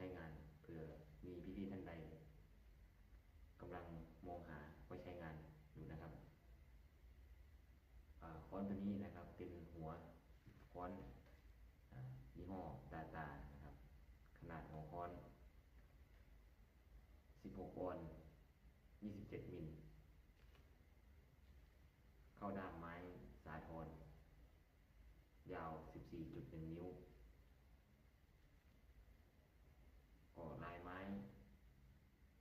ช้งานเผื่อมีพี่ๆท่านใดกำลังมองหาไว้ใช้งานอยู่นะครับอาค้อนตัวนี้นะครับ เป็นหัวค้อนอยี่ห้อตาตานะครับ ขนาดของค้อน 16ออน27 มิล เข้าด้ามไม้สาทรยาว 14.1 นิ้ว ก็ลายไม้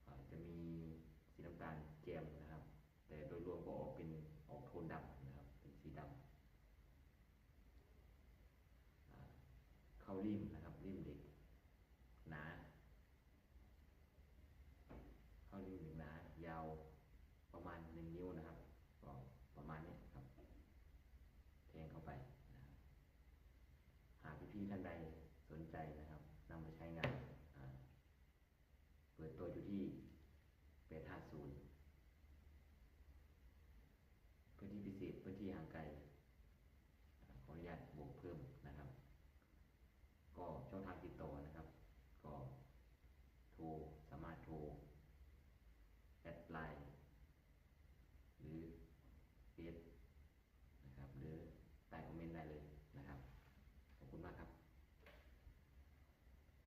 อ่าจะมีสี น้ำตาลแจ่มนะครับ แต่โดยรวมก็ออกเป็นออกโทนดำนะครับ เป็นสีดำเข้าริมนะครับริมเหล็กหนาเข้าริมเหล็กหนายาวประมาณหนึ่งนิ้วนะครับก็ประมาณนี้ครับแทงเข้าไปนะครับหากพี่ๆท่านใดสนใจนะครับนำไปใช้งานอ่าเปิดตัวอยู่ที่เปทาศูนย์พื้นที่พิ เศษพื้นที่ห่างไกลขออนุญาตบวกเพิ่ม